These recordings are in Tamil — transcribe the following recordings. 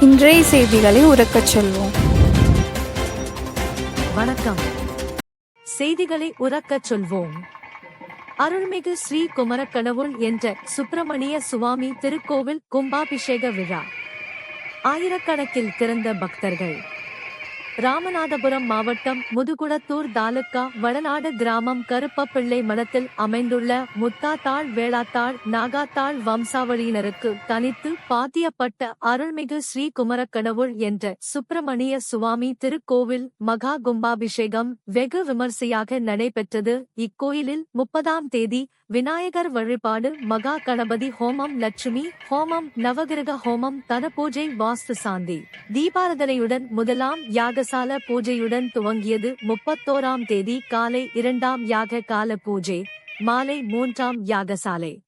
இன்றைய செய்திகளை உறக்கச் சொல்வோம். வணக்கம். செய்திகளை உறக்கச் சொல்வோம். அருள்மிகு ஸ்ரீ குமரக்கடவுள் என்ற சுப்பிரமணிய சுவாமி திருக்கோவில் கும்பாபிஷேக விழா. ஆயிரக்கணக்கில் திறந்த பக்தர்கள். ராமநாதபுரம் மாவட்டம் முதுகுளத்தூர் தாலுக்கா வடநாடு கிராமம் கருப்பப்பிள்ளை மடத்தில் அமைந்துள்ள முத்தாத்தாள் வேளாத்தாள் நாகாத்தாள் வம்சாவளியினருக்கு தனித்து பாத்தியப்பட்ட அருள்மிகு ஸ்ரீ குமரக்கடவுள் என்ற சுப்பிரமணிய சுவாமி திருக்கோவில் மகா கும்பாபிஷேகம் வெகு விமர்சையாக நடைபெற்றது. இக்கோயிலில் முப்பதாம் தேதி விநாயகர் வழிபாடு மகா கணபதி ஹோமம் லட்சுமி ஹோமம் நவகிரக ஹோமம் தன பூஜை வாஸ்து சாந்தி. தீபாரதனையுடன் முதலாம் யாகசால பூஜையுடன் துவங்கியது முப்பத்தோராம் தேதி காலை இரண்டாம் யாக கால பூஜை மாலை மூன்றாம் யாகசாலை.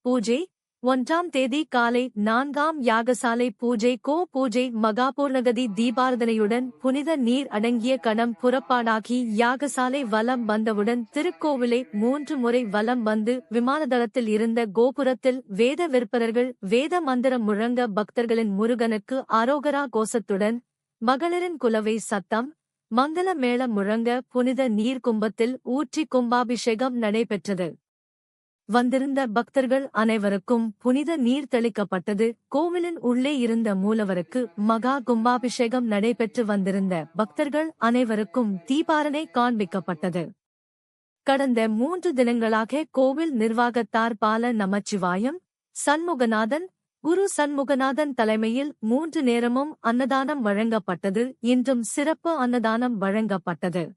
பூஜை ஒன்றாம் தேதி காலை நான்காம் யாகசாலை பூஜை கோ பூஜை மகாபூர்ணகதி தீபாரதனையுடன் புனித நீர் அடங்கிய கணம் புறப்பாடாகி யாகசாலை வலம் வந்தவுடன் திருக்கோவிலை மூன்று முறை வலம் வந்து விமானதளத்தில் இருந்த கோபுரத்தில் வேத விற்பனர்கள் வேத மந்திரம் முழங்க பக்தர்களின் முருகனுக்கு அரோகரா கோஷத்துடன் மகளிரின் குலவை சத்தம் மங்கள மேளம் முழங்க புனித நீர் கும்பத்தில் ஊற்றி கும்பாபிஷேகம் நடைபெற்றது. வந்திருந்த பக்தர்கள் அனைவருக்கும் புனித நீர் தெளிக்கப்பட்டது. கோவிலின் உள்ளே இருந்த மூலவருக்கு மகா கும்பாபிஷேகம் நடைபெற்று வந்திருந்த பக்தர்கள் அனைவருக்கும் தீபாரணை காண்பிக்கப்பட்டது. கடந்த மூன்று தினங்களாக கோவில் நிர்வாகத்தார் பால நமச்சிவாயம் சண்முகநாதன் குரு சண்முகநாதன் தலைமையில் மூன்று நேரமும் அன்னதானம் வழங்கப்பட்டது. இன்றும் சிறப்பு அன்னதானம் வழங்கப்பட்டது.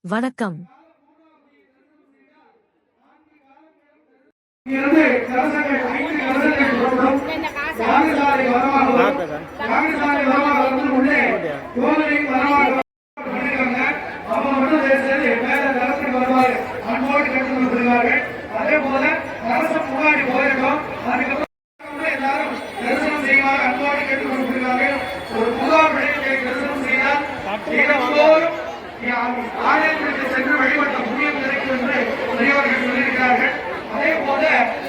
வணக்கம். இங்கிருந்து கலசங்கள் ஐந்து கலசங்கள் புறப்படும் யாகசாலை வரமாக யாகசாலை வரமாக வந்து உள்ளே கோவிலை வரமாக பண்ணிருக்காங்க அவங்க மட்டும் மேல வருவாரு அன்போடு அதே போல கலசம் முன்னாடி போயிடும் அதுக்கப்புறம் எல்லாரும் தரிசனம் செய்வார் அன்போடு கேட்டுக்கொள்கிறார்கள் ஒரு புகார் விடையை தரிசனம் செய்தால் தினந்தோறும் ஆலயத்திற்கு சென்று வழிபட்ட புண்ணியம் கிடைக்கும் என்று பெரியவர்கள் சொல்லியிருக்கிறார்கள். அதே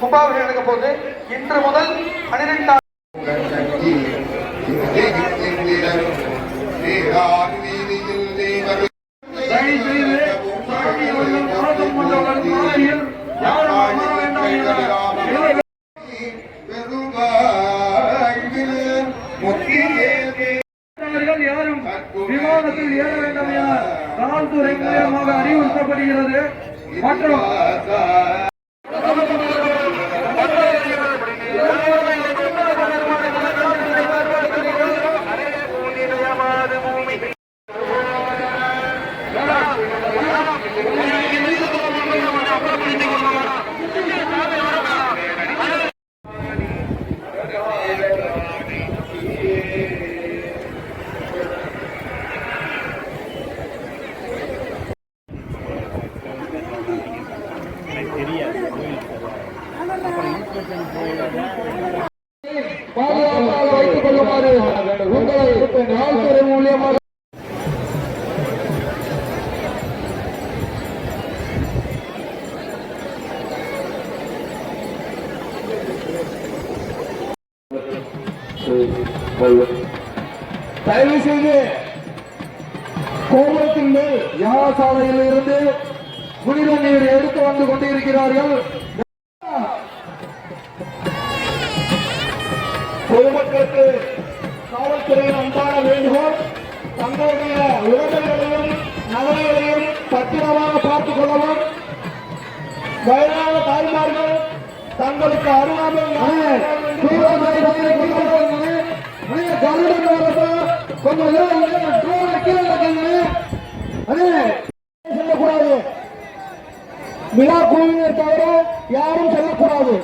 கும்பாபிஷேகம் நடக்க போது இன்று முதல் பனிரெண்டாம் யாரும் விமானத்தில் ஏற வேண்டாம் என காவல்துறை அறிவுறுத்தப்படுகிறது. மற்றும் தயவு செய்து கோபுரத்தின் மேல் யாசாலையில் இருந்து புனித நீர் எடுத்து வந்து கொண்டிருக்கிறார்கள். பொதுமக்களுக்கு காவல்துறையின் அன்பான வேண்டுகோள் தங்களுடைய உடமைகளையும் நகரங்களையும் பத்திரமாக பார்த்துக் கொள்ளவும் வயதான தாய்மார்கள் தங்களுக்கு அருகாமல் கொஞ்சம் செல்லக்கூடாது? விழா குழுவினர் தவிர யாரும் சொல்லக்கூடாது.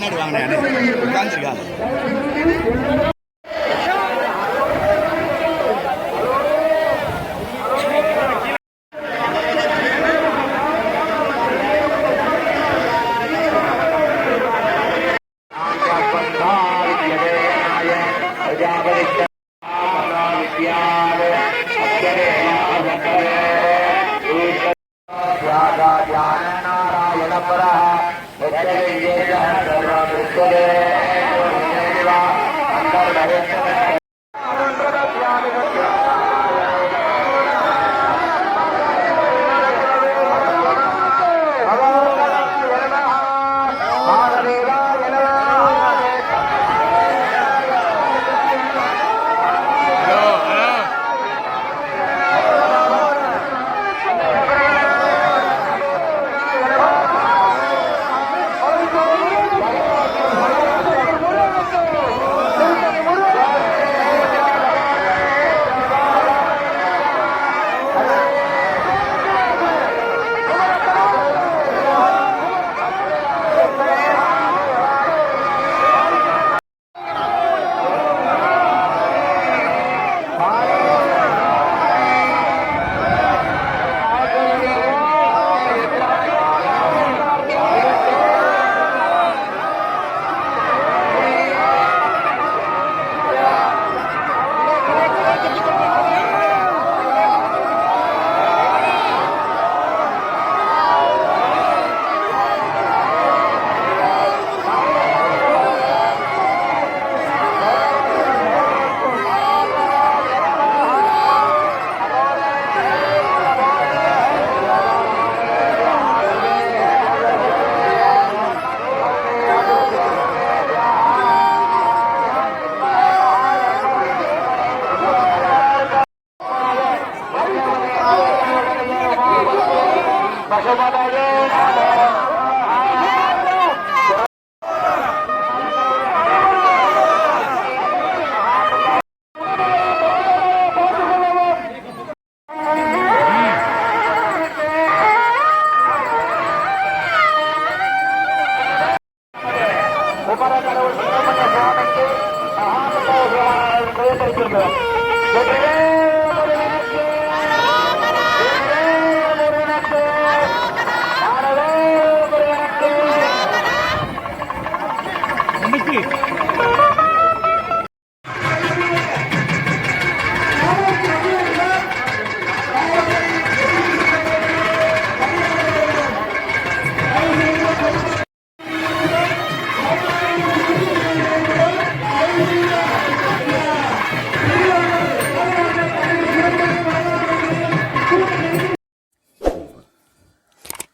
பின்னாடி வாங்கினேன் உட்காந்துருக்காங்க Yeah.